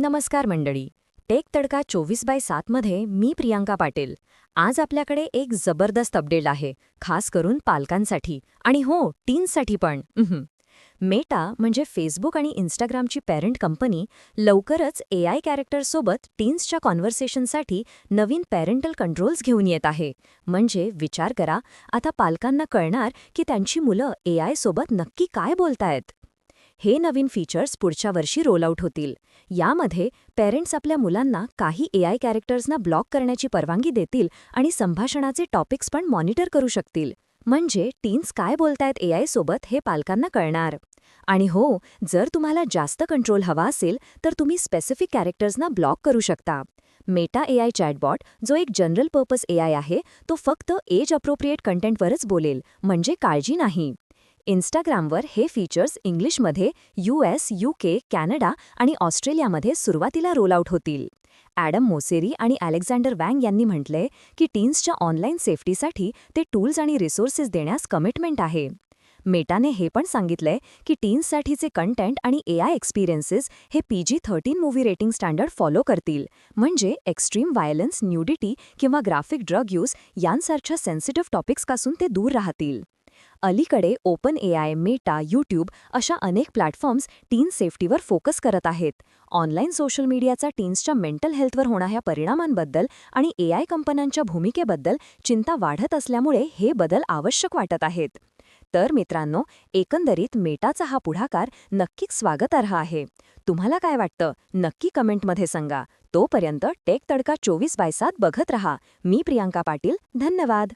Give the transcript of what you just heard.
नमस्कार मंडळी. टेक तडका चोवीस बाय सातमध्ये मी प्रियांका पाटील. आज आपल्याकडे एक जबरदस्त अपडेट आहे खास करून पालकांसाठी. आणि हो टीन्ससाठी पण. मेटा म्हणजे फेसबुक आणि इन्स्टाग्रामची पॅरेंट कंपनी लवकरच ए आय कॅरेक्टरसोबत टीन्सच्या कॉन्व्हर्सेशनसाठी नवीन पॅरेंटल कंट्रोल्स घेऊन येत आहे. म्हणजे विचार करा आता पालकांना कळणार की त्यांची मुलं ए आय सोबत नक्की काय बोलतायत. हे नवीन फीचर्स पुढच्या वर्षी रोलआउट होतील. यामध्ये पेरेंट्स आपल्या मुलांना काही ए आय कॅरेक्टर्सना ब्लॉक करण्याची परवानगी देतील आणि संभाषणाचे टॉपिक्स पण मॉनिटर करू शकतील. म्हणजे टीन्स काय बोलतायत ए आय सोबत हे पालकांना कळणार. आणि हो जर तुम्हाला जास्त कंट्रोल हवा असेल तर तुम्ही स्पेसिफिक कॅरेक्टर्सना ब्लॉक करू शकता. मेटा ए आय चॅटबॉट जो एक जनरल पर्पज ए आय आहे तो फक्त एज अप्रोप्रिएट कंटेंटवरच बोलेल म्हणजे काळजी नाही. इन्स्टाग्रामवर हे फीचर्स इंग्लिशमध्ये U S U K Canada आणि ऑस्ट्रेलियामध्ये सुरुवातीला रोलआउट होतील. ॲडम मोसेरी आणि अलेक्झांडर वँग यांनी म्हटलंय की टीन्सच्या ऑनलाईन सेफ्टीसाठी ते टूल्स आणि रिसोर्सेस देण्यास कमिटमेंट आहे. मेटाने हे पण सांगितलंय की टीन्ससाठीचे कंटेंट आणि ए आय एक्सपिरियन्सेस हे P G thirteen movie rating standard follow करतील. म्हणजे एक्स्ट्रीम व्हायलन्स न्यूडिटी किंवा ग्राफिक ड्रग यूज यांसारख्या सेन्सिटिव्ह टॉपिक्सपासून ते दूर राहतील. अलीकडे ओपन एआय मेटा यूट्यूब अशा अनेक प्लॅटफॉर्म्स टीन सेफ्टीवर फोकस करत आहेत. ऑनलाईन सोशल मीडियाचा टीन्सच्या मेंटल हेल्थवर होणाऱ्या परिणामांबद्दल आणि ए आय कंपन्यांच्या भूमिकेबद्दल चिंता वाढत असल्यामुळे हे बदल आवश्यक वाटत आहेत. तर मित्रांनो एकंदरीत मेटाचा हा पुढाकार नक्कीच स्वागतार्ह आहे. तुम्हाला काय वाटतं? नक्की कमेंटमध्ये सांगा. तोपर्यंत टेक तडका चोवीस बाय सात बघत रहा. मी प्रियांका पाटील धन्यवाद!